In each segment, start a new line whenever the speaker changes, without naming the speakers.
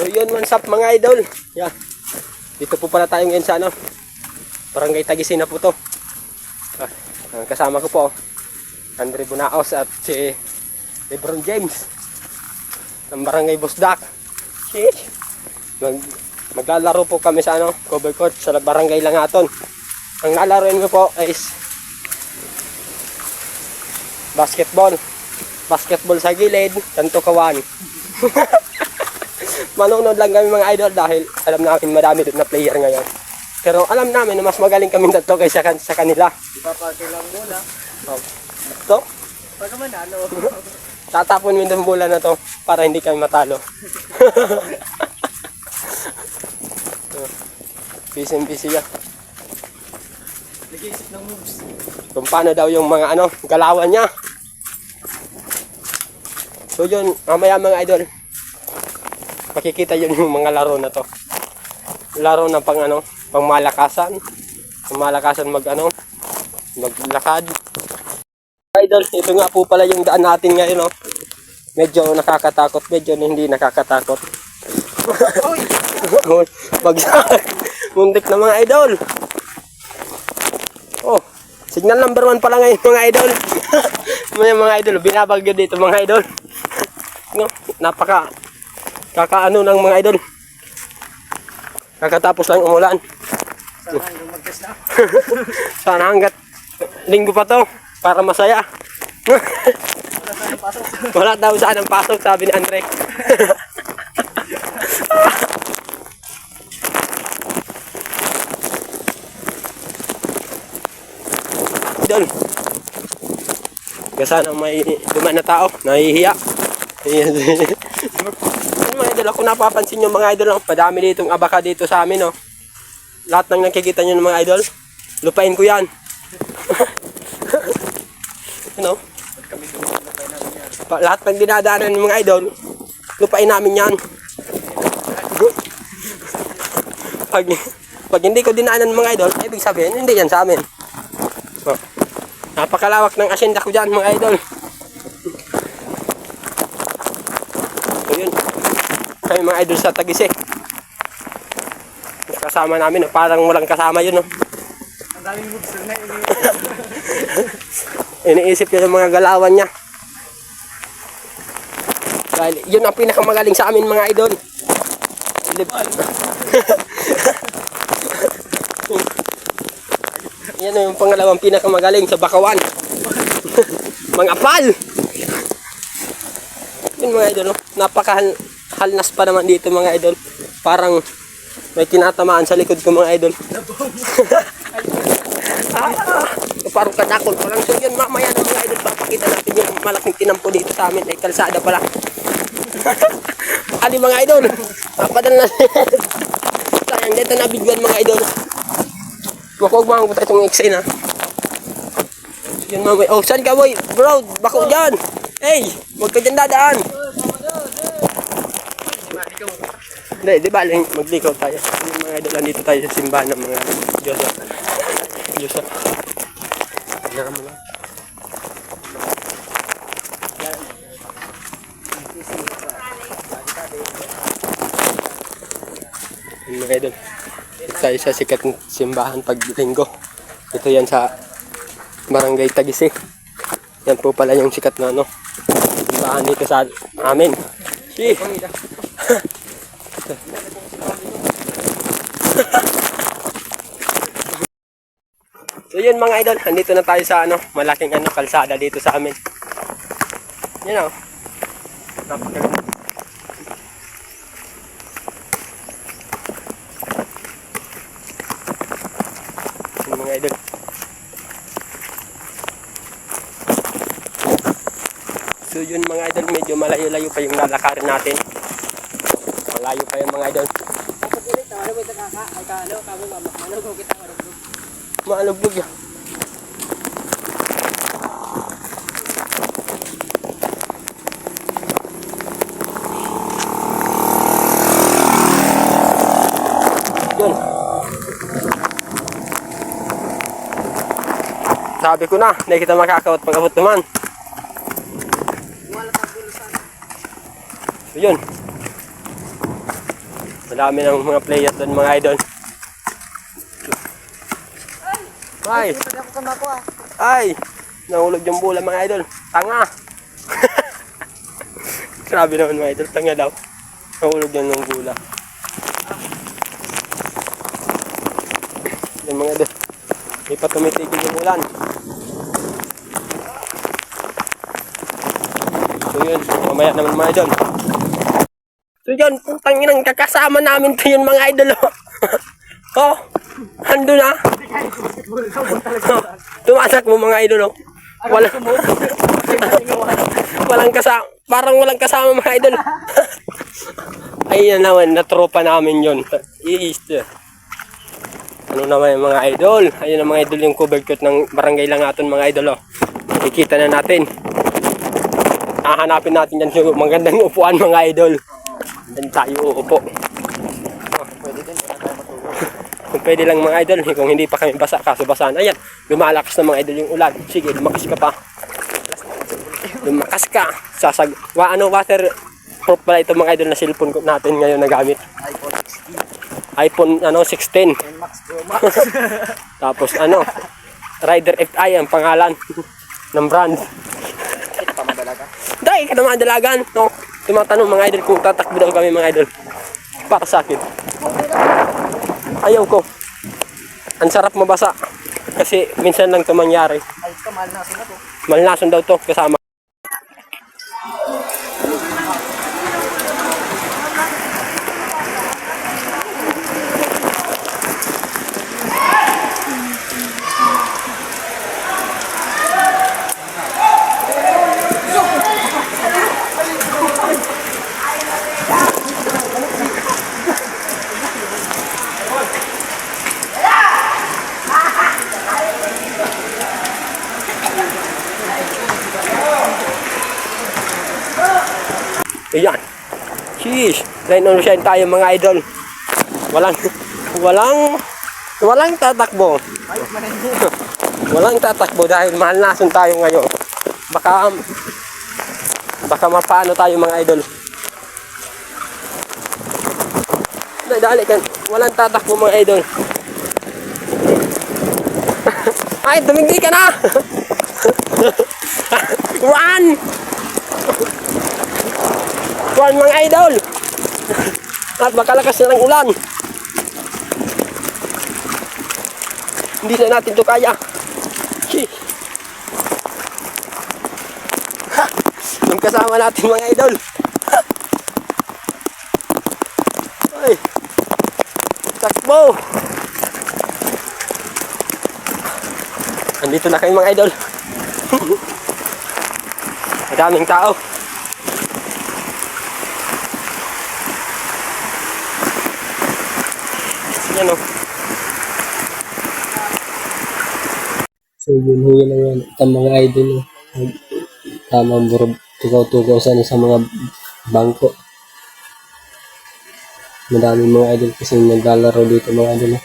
So yun, what's up mga idol? Yan. Dito po pala tayo ngayon sa ano. Barangay Tagisin po to. Ah, ang kasama ko po. Andre Bunaos at si Lebron James. Ng Barangay Busdak. Sheesh. Mag, maglalaro po kami sa ano, cover court sa Barangay Langaton. Ang lalaroin ko po is basketball. Basketball sa gilid, tanto kawan. Manonood lang kami mga idol dahil alam namin madami doon na player ngayon. Pero alam namin na mas magaling kami tatlo kaysa kan sa kanila.
Ipapake lang muna.
Oh. So,
Pag manalo.
tatapon mo yung bola na to para hindi kami matalo. busy busy yan.
Nag-iisip ng moves.
Kung paano daw yung mga ano, galawan niya. So yun, mamaya mga idol. Makikita yun yung mga laro na to. Laro na pang ano, pang malakasan. Pang malakasan mag ano, maglakad. Idol, ito nga po pala yung daan natin ngayon, no. Medyo nakakatakot, medyo hindi nakakatakot. Bagsak. Muntik na mga idol. Oh, signal number one pala ngayon mga idol. mga mga idol, binabagyo dito mga idol. No, napaka kakaano ng mga idol. Kakatapos lang umulan.
Sana yung mag na.
Sana hanggat linggo pa to para masaya.
Wala
daw sanang pasok sabi ni Andre. Idol. Kasi sana may dumaan na tao, nahihiya. Idol, ako napapansin yung mga idol, oh, padami ditong abaka dito sa amin, oh. Lahat ng nakikita nyo ng mga idol, lupain ko yan. you know? Pa- lahat ng dinadaanan ng mga idol, lupain namin yan. pag, pag hindi ko dinaanan ng mga idol, ibig sabihin, hindi yan sa amin. Oh. Napakalawak ng asyenda ko dyan, mga idol. So yun, kami mga idol sa Tagise. Kasama namin, oh, parang walang kasama yun. Oh.
Ang daming moves na ini.
Iniisip niya yung mga galawan niya. Dahil yun ang pinakamagaling sa amin mga idol. Lip- Yan yung pangalawang pinakamagaling sa Bakawan. mga pal! Yun mga idol, no? Napakahalnas pa naman dito mga idol. Parang may tinatamaan sa likod ko mga idol. Ah, parang kadakol pa lang. So yun, mamaya ng mga idol, papakita natin yung malaking tinampo dito sa amin. Ay, kalsada pala. Ali mga idol, papadala na. Sayang, dito na bigyan mga idol. Wag mga puta itong X na. Yun mamaya. Oh, saan ka boy? Bro, bako dyan. Hey, huwag ka dyan dadaan. Hindi, di ba maglikaw tayo. Yung mga idol, nandito tayo sa simbahan ng mga Diyos. Diyos. Tara mo lang. Yung mga idol. Dito tayo sa sikat ng simbahan pag linggo. Ito yan sa Barangay Tagisi. Yan po pala yung sikat na ano. Simbahan dito sa amin. Si. So yun mga idol, andito na tayo sa ano, malaking ano, kalsada dito sa amin. Yan o. Napakaganda. Yun mga idol. So yun mga idol, medyo malayo-layo pa yung lalakarin natin. Malayo pa yung mga idol. Maalugbog yan. Yun. Sabi ko na, hindi kita makakawat pag-abot naman. Yun. Marami ng mga players doon mga idol. Ay,
kamako ah.
ay, nahulog yung bola mga idol. Tanga. Grabe naman mga idol, tanga daw. Nahulog yan ng bola. Yan mga idol. Hindi pa tumitigil yung ulan. So yun, mamaya naman mga idol. So yun, putang inang kakasama namin to yun mga idol. oh. oh, ando na. Oh, tumasak mo mga idol. Oh. Wala, walang kasama, parang walang kasama mga idol. Ayun naman, na tropa namin yun. Easter. Ano naman yung mga idol? Ayun ang mga idol yung cover coat ng barangay Langaton mga idol. Oh. Ikita na natin. Hahanapin natin yan yung magandang upuan mga idol. Yan tayo uupo.
Pwede din, wala tayo matulog.
Kung pwede lang mga idol, kung hindi pa kami basa, kaso basahan. Ayan, lumalakas na mga idol yung ulan. Sige, lumakas ka pa. Lumakas ka. Sasag... Wa, ano, water proof pala ito mga idol na cellphone natin ngayon na gamit.
iPhone 16.
iPhone ano 16.
And Max Pro Max.
Tapos ano, Rider FI ang pangalan ng brand.
Ito pa madalaga.
Dahil ka naman dalagan, no? Tumatanong mga idol kung tatakbo daw kami mga idol. Para sa akin. Ayaw ko. Ang sarap mabasa. Kasi minsan lang ito mangyari. Malnason daw to kasama. Ayan. Line on shine tayo mga idol. Walang, walang, walang tatakbo. Walang tatakbo dahil mahal nasun tayo ngayon. Baka, baka mapaano tayo mga idol. Dali kan. Walang tatakbo mga idol. Ay, tumigil ka na! Run! Run mga idol! At baka lakas na ng ulan. Hindi na natin to kaya. Shit. Yung kasama natin mga idol. Ay. Takbo. Andito na kayo mga idol. Madaming tao. Yan o.
So yun ho yun ang ang mga idol no. Tamang burog tugaw-tugaw sana sa mga bangko. Madami mga idol kasi naglalaro dito mga idol. no.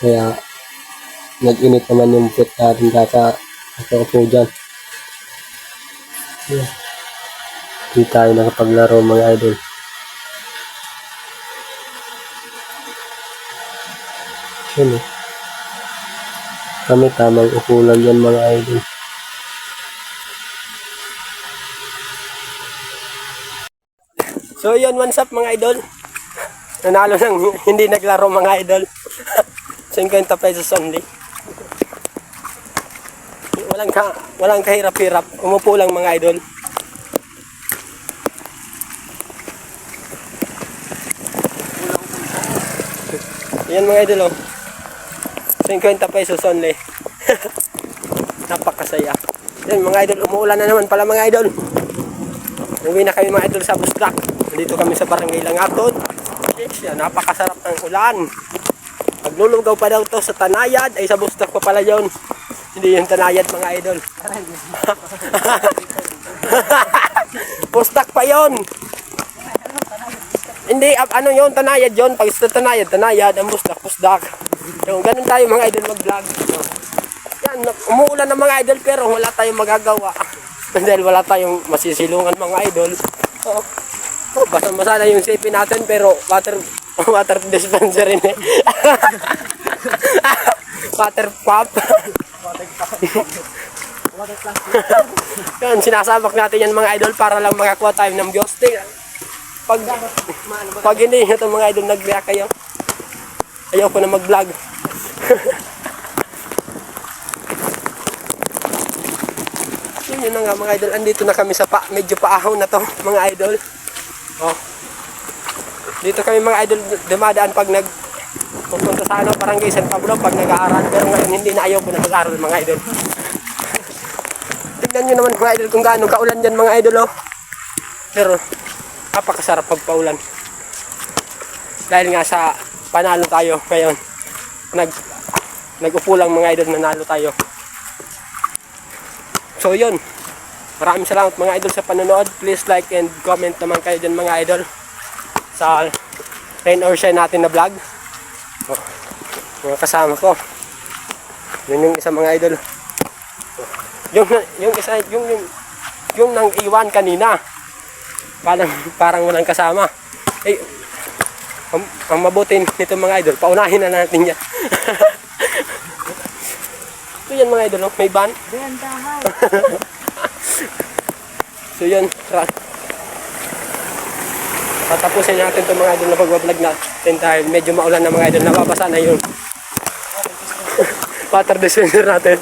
Kaya nag-init naman yung put natin kaka nakaupo dyan. Hindi tayo nakapaglaro mga idol. Yun eh. Kami tamang upo lang yan mga idol.
So yun, what's up mga idol? Nanalo ng hindi naglaro mga idol. 50 pesos only. Walang ka, walang kahirap-hirap. Umupo lang mga idol. Yan mga idol oh. 50 pesos only. Napakasaya. Yan mga idol, umuulan na naman pala mga idol. Uwi na kami mga idol sa Bustak. Nandito kami sa Barangay Langaton. Yes, yan, napakasarap ng ulan. Maglulugaw pa daw to sa Tanayad. Ay sa Bustak pa pala yon. Hindi yung Tanayad mga idol. Bustak pa yon. Hindi, ano yon Tanayad yon. Pag sa Tanayad, Tanayad. Ang Bustak, Bustak. Yung ganun tayo mga idol mag-vlog. Yan, umuulan ng mga idol pero wala tayong magagawa. Dahil wala tayong masisilungan mga idol. Oh. Oh, basa-basa na yung sipin natin pero water water dispenser rin eh. water pump. Yan, sinasabak natin yan mga idol para lang makakuha tayo ng. Tingnan. Pag, pag hindi ito mga idol nag-react kayo, ayaw ko na mag-vlog. Yun yun na nga mga idol, andito na kami sa pa, medyo paahaw na to mga idol. Oh. Dito kami mga idol dumadaan pag nag pupunta sa ano, barangay San Pablo pag nag-aaral. Pero ngayon hindi na ayaw ko na mag-aaral mga idol. Tignan nyo naman mga idol kung gaano kaulan dyan mga idol oh. Pero napakasarap pagpaulan. Dahil nga sa panalo tayo ngayon. Nag nag-upo lang mga idol nanalo tayo. So yun. Maraming salamat mga idol sa panonood. Please like and comment naman kayo dyan mga idol. Sa rain or shine natin na vlog. Oh, mga kasama ko. Yun yung isa mga idol. Oh, Yung, yung isa, yung, yung, yung nang iwan kanina. Parang, parang walang kasama. Eh, ang, ang mabuti nito mga idol, paunahin na natin yan. Ito yan mga idol, oh, may van. So yun. Tatapusin natin itong mga idol na pagbablog natin dahil medyo maulan na mga idol, nababasa na yung water dispenser natin.